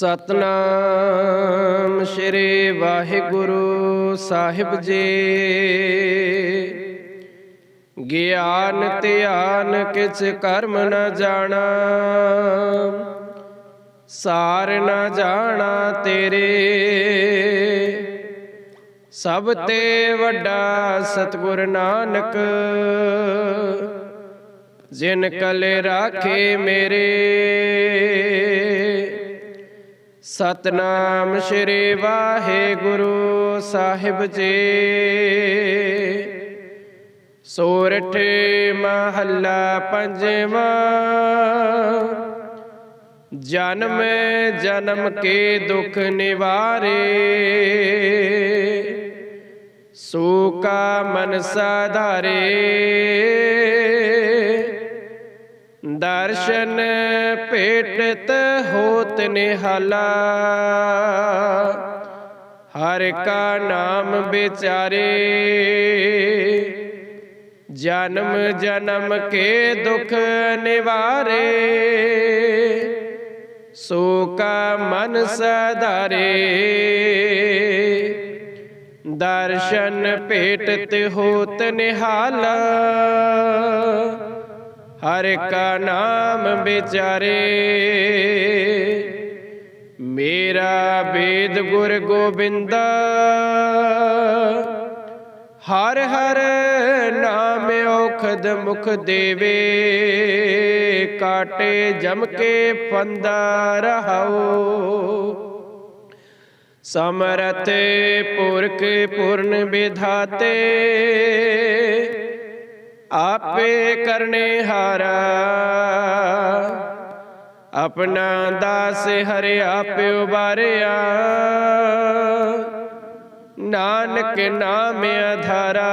ਸਤਨਾਮ ਸ਼੍ਰੀ ਵਾਹਿਗੁਰੂ ਸਾਹਿਬ ਜੀ। ਗਿਆਨ ਧਿਆਨ ਕਿਛ ਕਰਮ ਨ ਜਾਣਾ, ਸਾਰ ਨ ਜਾਣਾ ਤੇਰੇ। ਸਭ ਤੇ ਵੱਡਾ ਸਤਿਗੁਰ ਨਾਨਕ, ਜਿਨ ਕਲੇ ਰਾਖੇ ਮੇਰੇ। ਸਤਨਾਮ ਸ਼੍ਰੀ ਵਾਹਿਗੁਰੂ ਸਾਹਿਬ ਜੀ। ਸੋਰਠ ਮਹੱਲਾ ਪੰਜਵਾਂ। ਜਨਮ ਜਨਮ ਕੇ ਦੁਖ ਨਿਵਾਰੇ। ਸੂਕਾ ਮਨ ਸਾਧਾਰੇ। ਦਰਸ਼ਨ ਭੇਟਤ ਹੋਤ ਨਿਹਾਲਾ। ਹਰ ਕਾ ਨਾਮ ਵਿਚਾਰੇ। ਜਨਮ ਜਨਮ ਕੇ ਦੁਖ ਨਿਵਾਰੇ। ਸੋ ਕਾ ਮਨ ਸਧਾਰੇ। ਦਰਸ਼ਨ ਭੇਟਤ ਹੋਤ ਨਿਹਾਲਾ। ਹਰ ਕਾ ਨਾਮ ਵਿਚਾਰੇ। ਵੇਦ ਗੁਰ ਗੋਬਿੰਦਾ। ਹਰ ਹਰ ਨਾਮ ਔਖਦ ਮੁਖ ਦੇਵੇ, ਕਾਟੇ ਜਮ ਕੇ ਫੰਦਾ ਰਹਾਓ ਸਮਰਥ ਪੁਰਖ ਪੂਰਨ ਵਿਧਾਤੇ, ਆਪੇ ਕਰਨੇ ਹਾਰਾ। ਆਪਣਾ ਦਾਸ ਹਰਿਆ ਆਪੇ ਬਾਰਿਆ ਨਾਨਕ ਨਾਮ ਆਧਾਰਾ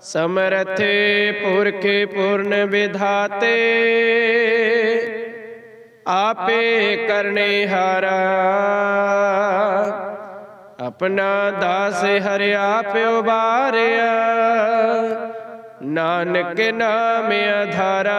ਸਮਰਥ ਪੁਰਖ ਪੂਰਨ ਵਿਧਾਤੇ। ਆਪੇ ਕਰਨੇ ਹਾਰਾ। ਆਪਣਾ ਦਾਸ ਹਰਿ ਆਪ ਉਬਾਰਿਆ। ਨਾਨਕ ਨਾਮ ਆਧਾਰਾ